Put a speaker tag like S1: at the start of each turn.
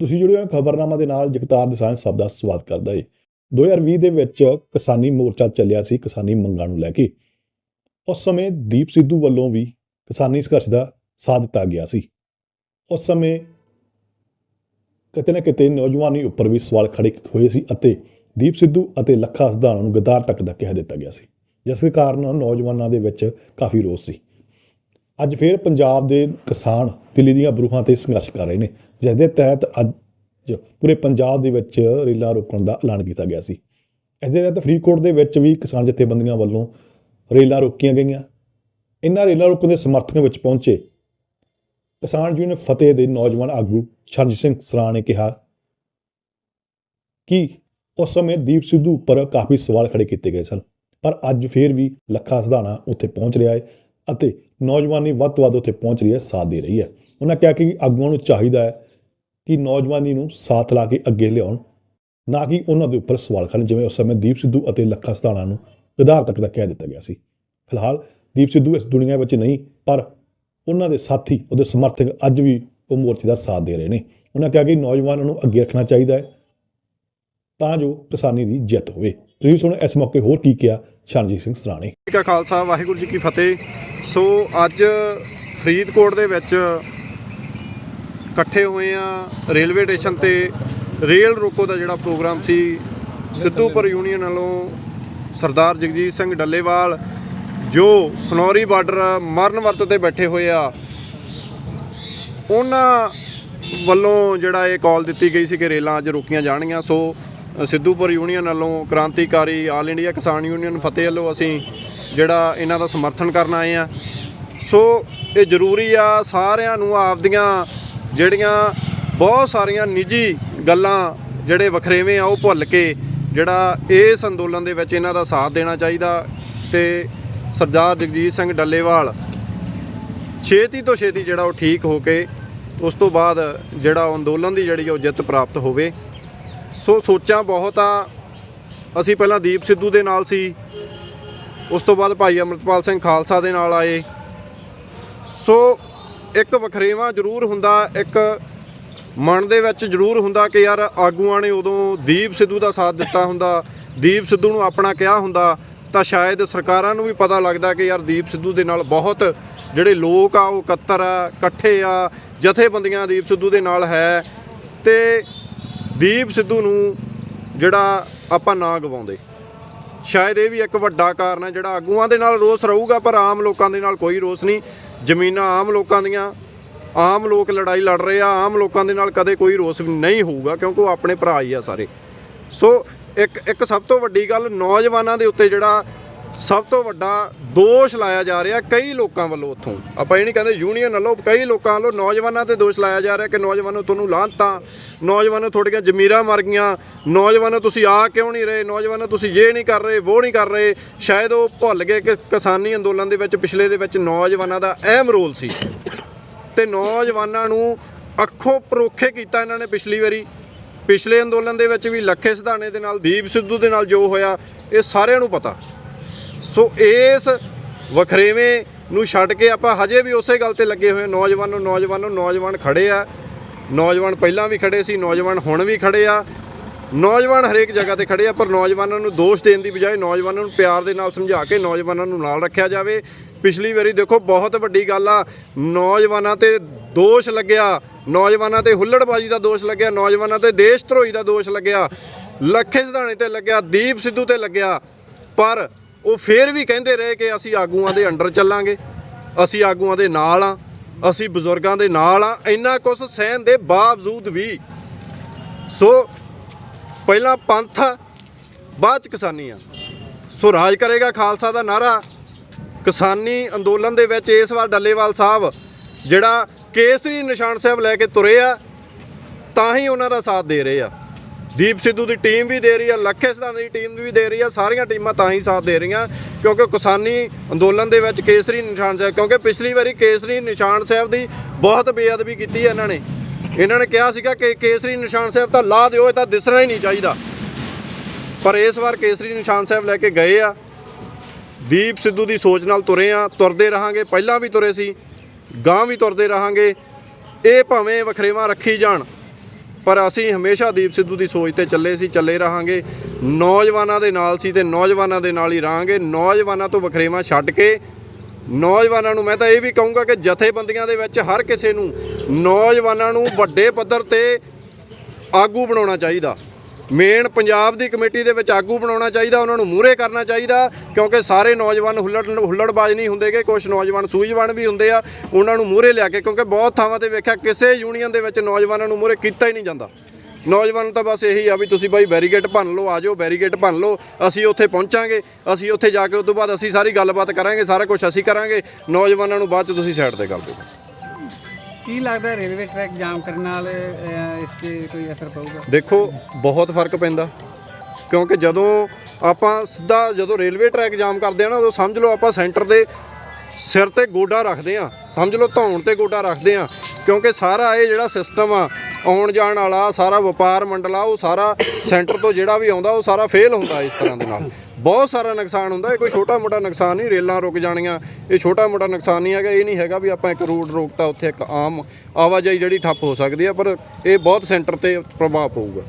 S1: ਤੁਸੀਂ ਜੁੜੇ ਹੋ ਖਬਰਨਾਮਾ ਦੇ ਨਾਲ ਜਗਤਾਰ ਦਸਾਂਝ ਸਭ ਦਾ ਸਵਾਗਤ ਕਰਦਾ ਹੈ 2020 ਦੇ ਵਿੱਚ ਕਿਸਾਨੀ ਮੋਰਚਾ ਚੱਲਿਆ ਸੀ ਕਿਸਾਨੀ ਮੰਗਾਂ ਨੂੰ ਲੈ ਕੇ। ਉਸ ਸਮੇਂ ਦੀਪ ਸਿੱਧੂ ਵੱਲੋਂ ਵੀ ਕਿਸਾਨੀ ਸੰਘਰਸ਼ ਦਾ ਸਾਥ ਦਿੱਤਾ ਗਿਆ ਸੀ। ਉਸ ਸਮੇਂ ਕਿਤੇ ਨਾ ਕਿਤੇ ਨੌਜਵਾਨੀ ਉੱਪਰ ਵੀ ਸਵਾਲ ਖੜੇ ਹੋਏ ਸੀ ਅਤੇ ਦੀਪ ਸਿੱਧੂ ਅਤੇ ਲੱਖਾ ਸਧਾਣਾ ਨੂੰ ਗਦਾਰ ਤੱਕ ਦਾ ਕਹਿ ਦਿੱਤਾ ਗਿਆ ਸੀ, ਜਿਸ ਕਾਰਨ ਨੌਜਵਾਨਾਂ ਦੇ ਵਿੱਚ ਕਾਫੀ ਰੋਸ ਸੀ। ਅੱਜ ਫਿਰ ਪੰਜਾਬ ਦੇ ਕਿਸਾਨ ਦਿੱਲੀ ਦੀਆਂ ਬਰੂਹਾਂ ਤੇ ਸੰਘਰਸ਼ ਕਰ ਰਹੇ ਨੇ ਜਿਸ ਦੇ ਤਹਿਤ ਅੱਜ ਪੂਰੇ ਪੰਜਾਬ ਦੇ ਵਿੱਚ ਰੇਲਾਂ ਰੋਕਣ ਦਾ ਐਲਾਨ ਕੀਤਾ ਗਿਆ ਸੀ। ਇਸ ਦੇ ਤਹਿਤ ਫਰੀਦਕੋਟ ਦੇ ਵਿੱਚ ਵੀ ਕਿਸਾਨ ਜਥੇਬੰਦੀਆਂ ਵੱਲੋਂ ਰੇਲਾਂ ਰੋਕੀਆਂ ਗਈਆਂ। ਇਹਨਾਂ ਰੇਲਾਂ ਰੋਕਣ ਦੇ ਸਮਰਥਨ ਵਿੱਚ ਪਹੁੰਚੇ ਕਿਸਾਨ ਯੂਨੀਅਨ ਫਤਿਹ ਦੇ ਨੌਜਵਾਨ ਆਗੂ ਸ਼ਰਨਜੀਤ ਸਿੰਘ ਸਰਾਂ ਨੇ ਕਿਹਾ ਕਿ ਉਸ ਸਮੇਂ ਦੀਪ ਸਿੱਧੂ ਉੱਪਰ ਕਾਫੀ ਸਵਾਲ ਖੜੇ ਕੀਤੇ ਗਏ ਸਨ, ਪਰ ਅੱਜ ਫੇਰ ਵੀ ਲੱਖਾ ਸਧਾਣਾ ਉੱਥੇ ਪਹੁੰਚ ਰਿਹਾ ਹੈ ਅਤੇ ਨੌਜਵਾਨੀ ਵੱਧ ਤੋਂ ਵੱਧ ਉੱਥੇ ਪਹੁੰਚ ਰਹੀ ਹੈ, ਸਾਥ ਦੇ ਰਹੀ ਹੈ। ਉਹਨਾਂ ਕਿਹਾ ਕਿ ਆਗੂਆਂ ਨੂੰ ਚਾਹੀਦਾ ਹੈ ਕਿ ਨੌਜਵਾਨੀ ਨੂੰ ਸਾਥ ਲਾ ਕੇ ਅੱਗੇ ਲਿਆਉਣ, ਨਾ ਕਿ ਉਹਨਾਂ ਦੇ ਉੱਪਰ ਸਵਾਲ ਕਰਨ, ਜਿਵੇਂ ਉਸ ਸਮੇਂ ਦੀਪ ਸਿੱਧੂ ਅਤੇ ਲੱਖਾ ਸਧਾਣਾ ਨੂੰ ਗਦਾਰ ਤੱਕ ਦਾ ਕਹਿ ਦਿੱਤਾ ਗਿਆ ਸੀ। ਫਿਲਹਾਲ ਦੀਪ ਸਿੱਧੂ ਇਸ ਦੁਨੀਆ ਵਿੱਚ ਨਹੀਂ, ਪਰ ਉਹਨਾਂ ਦੇ ਸਾਥੀ, ਉਹਦੇ ਸਮਰਥਕ ਅੱਜ ਵੀ ਉਹ ਮੋਰਚੇ ਦਾ ਸਾਥ ਦੇ ਰਹੇ ਨੇ। ਉਹਨਾਂ ਕਿਹਾ ਕਿ ਨੌਜਵਾਨਾਂ ਨੂੰ ਅੱਗੇ ਰੱਖਣਾ ਚਾਹੀਦਾ ਹੈ ਤਾਂ ਜੋ ਕਿਸਾਨੀ ਦੀ ਜਿੱਤ ਹੋਵੇ। ਤੁਸੀਂ ਸੁਣੋ, ਇਸ ਮੌਕੇ ਹੋਰ ਕੀ ਕਿਹਾ ਸ਼ਰਨਜੀਤ ਸਿੰਘ ਸਰਾਣੇ।
S2: ਕਾ ਖਾਲਸਾ ਵਾਹਿਗੁਰੂ ਜੀ ਕੀ ਫਤਿਹ। ਸੋ ਅੱਜ ਫਰੀਦਕੋਟ ਦੇ ਵਿੱਚ ਇਕੱਠੇ ਹੋਏ ਆ ਰੇਲਵੇ ਸਟੇਸ਼ਨ ਤੇ। ਰੇਲ ਰੋਕੋ ਦਾ ਜਿਹੜਾ ਪ੍ਰੋਗਰਾਮ ਸੀ ਸਿੱਧੂਪੁਰ ਯੂਨੀਅਨ ਵੱਲੋਂ ਸਰਦਾਰ ਜਗਜੀਤ ਸਿੰਘ ਡੱਲੇਵਾਲ, ਜੋ ਖਨੌਰੀ ਬਾਰਡਰ ਮਰਨ ਵਰਤ ਤੇ ਬੈਠੇ ਹੋਏ ਆ, ਉਹਨਾਂ ਵੱਲੋਂ ਜਿਹੜਾ ਇਹ ਕਾਲ ਦਿੱਤੀ ਗਈ ਸੀ ਕਿ ਰੇਲਾਂ ਅੱਜ ਰੋਕੀਆਂ ਜਾਣਗੀਆਂ। ਸੋ ਸਿੱਧੂਪੁਰ ਯੂਨੀਅਨ ਵੱਲੋਂ ਕ੍ਰਾਂਤੀਕਾਰੀ ਆਲ ਇੰਡੀਆ ਕਿਸਾਨ ਯੂਨੀਅਨ ਫਤਿਹ ਵੱਲੋਂ ਅਸੀਂ ਜਿਹੜਾ ਇਹਨਾਂ ਦਾ ਸਮਰਥਨ ਕਰਨ ਆਏ ਆ। ਸੋ, ਇਹ ਜ਼ਰੂਰੀ ਆ ਸਾਰਿਆਂ ਨੂੰ ਆਪਦੀਆਂ ਜਿਹੜੀਆਂ ਬਹੁਤ ਸਾਰੀਆਂ ਨਿੱਜੀ ਗੱਲਾਂ ਜਿਹੜੇ ਵਖਰੇਵੇਂ ਆ, ਉਹ ਭੁੱਲ ਕੇ ਜਿਹੜਾ ਇਸ ਅੰਦੋਲਨ ਦੇ ਵਿੱਚ ਇਹਨਾਂ ਦਾ ਸਾਥ ਦੇਣਾ ਚਾਹੀਦਾ ਤੇ ਸਰਦਾਰ ਜਗਜੀਤ ਸਿੰਘ ਡੱਲੇਵਾਲ ਛੇਤੀ ਤੋਂ ਛੇਤੀ ਜਿਹੜਾ ਉਹ ਠੀਕ ਹੋ ਕੇ ਉਸ ਤੋਂ ਬਾਅਦ ਜਿਹੜਾ ਉਹ ਅੰਦੋਲਨ ਦੀ ਜਿਹੜੀ ਉਹ ਜਿੱਤ ਪ੍ਰਾਪਤ ਹੋਵੇ। ਸੋ ਸੋਚਾਂ ਬਹੁਤ ਆ। ਅਸੀਂ ਪਹਿਲਾਂ ਦੀਪ ਸਿੱਧੂ ਦੇ ਨਾਲ ਸੀ। ਉਸ ਤੋਂ ਬਾਅਦ ਭਾਈ ਅਮਰਤਪਾਲ ਸਿੰਘ ਖਾਲਸਾ ਦੇ ਨਾਲ ਆਏ। ਸੋ ਇੱਕ ਵਖਰੇਵਾ ਜ਼ਰੂਰ ਹੁੰਦਾ, ਇੱਕ ਮਨ ਦੇ ਵਿੱਚ ਜ਼ਰੂਰ ਹੁੰਦਾ ਕਿ ਯਾਰ ਆਗੂਆਂ ਨੇ ਉਦੋਂ ਦੀਪ ਸਿੱਧੂ ਦਾ ਸਾਥ ਦਿੱਤਾ ਹੁੰਦਾ, ਦੀਪ ਸਿੱਧੂ ਨੂੰ ਆਪਣਾ ਕਿਹਾ ਹੁੰਦਾ, ਤਾਂ ਸ਼ਾਇਦ ਸਰਕਾਰਾਂ ਨੂੰ ਵੀ ਪਤਾ ਲੱਗਦਾ ਕਿ ਯਾਰ ਦੀਪ ਸਿੱਧੂ ਦੇ ਨਾਲ ਬਹੁਤ ਜਿਹੜੇ ਲੋਕ ਆ, ਉਹ ਇਕੱਤਰ ਆ, ਇਕੱਠੇ ਆ, ਜਥੇਬੰਦੀਆਂ ਦੀਪ ਸਿੱਧੂ ਦੇ ਨਾਲ ਹੈ, ਤੇ ਦੀਪ ਸਿੱਧੂ ਨੂੰ ਜਿਹੜਾ ਆਪਾਂ ਨਾ ਗਵਾਉਂਦੇ। ਸ਼ਾਇਦ ਇਹ ਵੀ ਇੱਕ ਵੱਡਾ ਕਾਰਨ ਹੈ, ਜਿਹੜਾ ਆਗੂਆਂ ਦੇ ਨਾਲ ਰੋਸ ਰਹੂਗਾ, ਪਰ ਆਮ ਲੋਕਾਂ ਦੇ ਨਾਲ ਕੋਈ ਰੋਸ ਨਹੀਂ। ਜ਼ਮੀਨਾਂ ਆਮ ਲੋਕਾਂ ਦੀਆਂ, ਆਮ ਲੋਕ ਲੜਾਈ ਲੜ ਰਹੇ ਆ, ਆਮ ਲੋਕਾਂ ਦੇ ਨਾਲ ਕਦੇ ਕੋਈ ਰੋਸ ਨਹੀਂ ਹੋਊਗਾ ਕਿਉਂਕਿ ਉਹ ਆਪਣੇ ਭਰਾ ਹੀ ਆ ਸਾਰੇ। ਸੋ ਇੱਕ ਇੱਕ ਸਭ ਤੋਂ ਵੱਡੀ ਗੱਲ ਨੌਜਵਾਨਾਂ ਦੇ ਉੱਤੇ ਜਿਹੜਾ ਸਭ ਤੋਂ ਵੱਡਾ ਦੋਸ਼ ਲਾਇਆ ਜਾ ਰਿਹਾ ਕਈ ਲੋਕਾਂ ਵੱਲੋਂ ਉੱਥੋਂ। ਆਪਾਂ ਇਹ ਨਹੀਂ ਕਹਿੰਦੇ ਯੂਨੀਅਨ ਵੱਲੋਂ, ਕਈ ਲੋਕਾਂ ਵੱਲੋਂ ਨੌਜਵਾਨਾਂ ਤੇ ਦੋਸ਼ ਲਾਇਆ ਜਾ ਰਿਹਾ ਕਿ ਨੌਜਵਾਨੋ ਤੁਹਾਨੂੰ ਲਾਂਤਾਂ ਨੌਜਵਾਨੋ ਤੁਹਾਡੀਆਂ ਜ਼ਮੀਰਾਂ ਮਰ ਗਈਆਂ, ਨੌਜਵਾਨੋ ਤੁਸੀਂ ਆ ਕਿਉਂ ਨਹੀਂ ਰਹੇ, ਨੌਜਵਾਨੋ ਤੁਸੀਂ ਇਹ ਨਹੀਂ ਕਰ ਰਹੇ ਉਹ ਨਹੀਂ ਕਰ ਰਹੇ। ਸ਼ਾਇਦ ਉਹ ਭੁੱਲ ਗਏ ਕਿ ਕਿਸਾਨੀ ਅੰਦੋਲਨ ਦੇ ਵਿੱਚ ਪਿਛਲੇ ਦੇ ਵਿੱਚ ਨੌਜਵਾਨਾਂ ਦਾ ਅਹਿਮ ਰੋਲ ਸੀ। ਤੇ ਨੌਜਵਾਨਾਂ ਨੂੰ ਅੱਖੋਂ ਪਰੋਖੇ ਕੀਤਾ ਇਹਨਾਂ ਨੇ ਪਿਛਲੀ ਵਾਰੀ। ਪਿਛਲੇ ਅੰਦੋਲਨ ਦੇ ਵਿੱਚ ਵੀ ਲੱਖੇ ਸਿਧਾਣੇ ਦੇ ਨਾਲ, ਦੀਪ ਸਿੱਧੂ ਦੇ ਨਾਲ ਜੋ ਹੋਇਆ, ਇਹ ਸਾਰਿਆਂ ਨੂੰ ਪਤਾ। ਸੋ ਇਸ ਵਖਰੇਵੇਂ ਨੂੰ ਛੱਡ ਕੇ ਆਪਾਂ ਹਜੇ ਵੀ ਉਸੇ ਗੱਲ ਤੇ ਲੱਗੇ ਹੋਏ ਹਾਂ। ਨੌਜਵਾਨੋ ਨੌਜਵਾਨੋ ਨੌਜਵਾਨ ਖੜੇ ਆ। ਨੌਜਵਾਨ ਪਹਿਲਾਂ ਵੀ ਖੜੇ ਸੀ, ਨੌਜਵਾਨ ਹੁਣ ਵੀ ਖੜੇ ਆ। ਨੌਜਵਾਨ ਹਰੇਕ ਜਗ੍ਹਾ ਤੇ ਖੜੇ ਆ, ਪਰ ਨੌਜਵਾਨਾਂ ਨੂੰ ਦੋਸ਼ ਦੇਣ ਦੀ ਬਜਾਏ ਨੌਜਵਾਨਾਂ ਨੂੰ ਪਿਆਰ ਦੇ ਨਾਲ ਸਮਝਾ ਕੇ ਨੌਜਵਾਨਾਂ ਨੂੰ ਨਾਲ ਰੱਖਿਆ ਜਾਵੇ। ਪਿਛਲੀ ਵਾਰੀ ਦੇਖੋ, ਬਹੁਤ ਵੱਡੀ ਗੱਲ ਆ। ਨੌਜਵਾਨਾਂ ਤੇ ਦੋਸ਼ ਲੱਗਿਆ। ਨੌਜਵਾਨਾਂ ਤੇ ਹੁੱਲੜਬਾਜ਼ੀ ਦਾ ਦੋਸ਼ ਲੱਗਿਆ। ਨੌਜਵਾਨਾਂ ਤੇ ਦੇਸ਼ ਧਰੋਹੀ ਦਾ ਦੋਸ਼ ਲੱਗਿਆ। ਲੱਖੇ ਸਿਧਾਣੇ ਤੇ ਲੱਗਿਆ, ਦੀਪ ਸਿੱਧੂ ਤੇ ਲੱਗਿਆ। ਪਰ ਉਹ ਫੇਰ ਵੀ ਕਹਿੰਦੇ ਰਹੇ ਕਿ ਅਸੀਂ ਆਗੂਆਂ ਦੇ ਅੰਡਰ ਚੱਲਾਂਗੇ ਅਸੀਂ ਆਗੂਆਂ ਦੇ ਨਾਲ ਆ ਅਸੀਂ ਬਜ਼ੁਰਗਾਂ ਦੇ ਨਾਲ ਆ ਇੰਨਾ ਕੁਝ ਸਹਿਣ ਦੇ ਬਾਵਜੂਦ ਵੀ। ਸੋ ਪਹਿਲਾਂ ਪੰਥ ਆ, ਬਾਅਦ ਚ ਕਿਸਾਨੀ ਆ ਸੋ ਰਾਜ ਕਰੇਗਾ ਖਾਲਸਾ ਦਾ ਨਾਰਾ। ਕਿਸਾਨੀ ਅੰਦੋਲਨ ਦੇ ਵਿੱਚ ਇਸ ਵਾਰ ਡੱਲੇਵਾਲ ਸਾਹਿਬ ਜਿਹੜਾ ਕੇਸਰੀ ਨਿਸ਼ਾਨ ਸਾਹਿਬ ਲੈ ਕੇ ਤੁਰੇ ਆ ਤਾਂ ਹੀ ਉਹਨਾਂ ਦਾ ਸਾਥ ਦੇ ਰਹੇ ਆ। ਦੀਪ ਸਿੱਧੂ ਦੀ ਟੀਮ ਵੀ ਦੇ ਰਹੀ ਆ, ਲੱਖੇ ਸਿਧਾਣੇ ਦੀ ਟੀਮ ਵੀ ਦੇ ਰਹੀ ਆ, ਸਾਰੀਆਂ ਟੀਮਾਂ ਤਾਂ ਹੀ ਸਾਥ ਦੇ ਰਹੀਆਂ, ਕਿਉਂਕਿ ਕਿਸਾਨੀ ਅੰਦੋਲਨ ਦੇ ਵਿੱਚ ਕੇਸਰੀ ਨਿਸ਼ਾਨ ਸਾਹਿਬ, ਕਿਉਂਕਿ ਪਿਛਲੀ ਵਾਰੀ ਕੇਸਰੀ ਨਿਸ਼ਾਨ ਸਾਹਿਬ ਦੀ ਬਹੁਤ ਬੇਅਦਬੀ ਕੀਤੀ ਹੈ ਇਹਨਾਂ ਨੇ। ਇਹਨਾਂ ਨੇ ਕਿਹਾ ਸੀਗਾ ਕਿ ਕੇਸਰੀ ਨਿਸ਼ਾਨ ਸਾਹਿਬ ਤਾਂ ਲਾ ਦਿਓ, ਇਹ ਤਾਂ ਦਿਸਣਾ ਹੀ ਨਹੀਂ ਚਾਹੀਦਾ। ਪਰ ਇਸ ਵਾਰ ਕੇਸਰੀ ਨਿਸ਼ਾਨ ਸਾਹਿਬ ਲੈ ਕੇ ਗਏ ਆ। ਦੀਪ ਸਿੱਧੂ ਦੀ ਸੋਚ ਨਾਲ ਤੁਰੇ ਆ, ਤੁਰਦੇ ਰਹਾਂਗੇ, ਪਹਿਲਾਂ ਵੀ ਤੁਰੇ ਸੀ ਗਾਂ ਵੀ ਤੁਰਦੇ ਰਹਾਂਗੇ। ਇਹ ਭਾਵੇਂ ਵਖਰੇਵਾਂ ਰੱਖੀ ਜਾਣ ਪਰ ਅਸੀਂ ਹਮੇਸ਼ਾ ਦੀਪ ਸਿੱਧੂ ਦੀ ਸੋਚ ਤੇ ਚੱਲੇ ਸੀ, ਚੱਲੇ ਰਹਾਂਗੇ। ਨੌਜਵਾਨਾਂ ਦੇ ਨਾਲ ਸੀ ਤੇ ਨੌਜਵਾਨਾਂ ਦੇ ਨਾਲ ਹੀ ਰਹਾਂਗੇ। ਨੌਜਵਾਨਾਂ ਤੋਂ ਵਖਰੇਵਾਂ ਛੱਡ ਕੇ ਨੌਜਵਾਨਾਂ ਨੂੰ ਮੈਂ ਤਾਂ ਇਹ ਵੀ ਕਹੂੰਗਾ ਕਿ ਜਥੇਬੰਦੀਆਂ ਦੇ ਵਿੱਚ ਹਰ ਕਿਸੇ ਨੂੰ ਨੌਜਵਾਨਾਂ ਨੂੰ ਵੱਡੇ ਪੱਧਰ ਤੇ ਆਗੂ ਬਣਾਉਣਾ ਚਾਹੀਦਾ। ਮੇਨ ਪੰਜਾਬ ਦੀ ਕਮੇਟੀ ਦੇ ਵਿੱਚ ਆਗੂ ਬਣਾਉਣਾ ਚਾਹੀਦਾ, ਉਹਨਾਂ ਨੂੰ ਮੂਹਰੇ ਕਰਨਾ ਚਾਹੀਦਾ, ਕਿਉਂਕਿ ਸਾਰੇ ਨੌਜਵਾਨ ਹੁੱਲੜ, ਹੁੱਲੜਬਾਜ਼ ਨਹੀਂ ਹੁੰਦੇਗੇ ਕੁਝ ਨੌਜਵਾਨ ਸੂਝਵਾਨ ਵੀ ਹੁੰਦੇ ਆ, ਉਹਨਾਂ ਨੂੰ ਮੂਹਰੇ ਲਿਆ ਕੇ, ਕਿਉਂਕਿ ਬਹੁਤ ਥਾਵਾਂ ਤੇ ਵੇਖਿਆ ਕਿਸੇ ਯੂਨੀਅਨ ਦੇ ਵਿੱਚ ਨੌਜਵਾਨਾਂ ਨੂੰ ਮੂਹਰੇ ਕੀਤਾ ਹੀ ਨਹੀਂ ਜਾਂਦਾ। ਨੌਜਵਾਨ ਤਾਂ ਬਸ ਇਹੀ ਆ ਵੀ ਤੁਸੀਂ ਬਾਈ ਬੈਰੀਗੇਟ ਭੰਨ ਲਓ, ਆ ਜਾਓ ਬੈਰੀਗੇਟ ਭੰਨ ਲਓ, ਅਸੀਂ ਉੱਥੇ ਪਹੁੰਚਾਂਗੇ, ਅਸੀਂ ਉੱਥੇ ਜਾ ਕੇ ਉਸ ਤੋਂ ਬਾਅਦ ਅਸੀਂ ਸਾਰੀ ਗੱਲਬਾਤ ਕਰਾਂਗੇ, ਸਾਰਾ ਕੁਝ ਅਸੀਂ ਕਰਾਂਗੇ, ਨੌਜਵਾਨਾਂ ਨੂੰ ਬਾਅਦ ਚ ਤੁਸੀਂ ਸਾਈਡ ਤੇ ਕਰ ਦਿਓ
S3: ਕੀ ਲੱਗਦਾ ਰੇਲਵੇ ਟਰੈਕ ਜਾਮ ਕਰਨ ਨਾਲ ਅਹ, ਇਸ 'ਤੇ ਕੋਈ ਅਸਰ ਪਊਗਾ?
S2: ਦੇਖੋ ਬਹੁਤ ਫ਼ਰਕ ਪੈਂਦਾ। ਕਿਉਂਕਿ ਜਦੋਂ ਆਪਾਂ ਸਿੱਧਾ ਜਦੋਂ ਰੇਲਵੇ ਟਰੈਕ ਜਾਮ ਕਰਦੇ ਆ ਨਾ ਉਦੋਂ ਸਮਝ ਲਓ ਆਪਾਂ ਸੈਂਟਰ ਦੇ ਸਿਰ ਤੇ ਗੋਡਾ ਰੱਖਦੇ ਆ। ਸਮਝ ਲਓ ਧੌਣ ਤੇ ਗੋਡਾ ਰੱਖਦੇ ਆ। ਕਿਉਂਕਿ ਸਾਰਾ ਇਹ ਜਿਹੜਾ ਸਿਸਟਮ ਆ ਆਉਣ ਜਾਣ ਵਾਲਾ ਸਾਰਾ ਵਪਾਰ ਮੰਡਲ ਆ ਉਹ ਸਾਰਾ ਸੈਂਟਰ ਤੋਂ ਜਿਹੜਾ ਵੀ ਆਉਂਦਾ ਉਹ ਸਾਰਾ ਫੇਲ ਹੁੰਦਾ ਇਸ ਤਰ੍ਹਾਂ ਦੇ ਨਾਲ। ਬਹੁਤ ਸਾਰਾ ਨੁਕਸਾਨ ਹੁੰਦਾ, ਇਹ ਕੋਈ ਛੋਟਾ ਮੋਟਾ ਨੁਕਸਾਨ ਨਹੀਂ, ਰੇਲਾਂ ਰੁਕ ਜਾਣੀਆਂ, ਇਹ ਛੋਟਾ ਮੋਟਾ ਨੁਕਸਾਨ ਨਹੀਂ ਹੈਗਾ, ਇਹ ਨਹੀਂ ਹੈਗਾ ਵੀ ਆਪਾਂ ਇੱਕ ਰੋਡ ਰੋਕਤਾ, ਉੱਥੇ ਇੱਕ ਆਮ ਆਵਾਜਾਈ ਜਿਹੜੀ ਠੱਪ ਹੋ ਸਕਦੀ ਹੈ ਪਰ ਇਹ ਬਹੁਤ ਸੈਂਟਰ ਤੇ ਪ੍ਰਭਾਵ ਪਊਗਾ।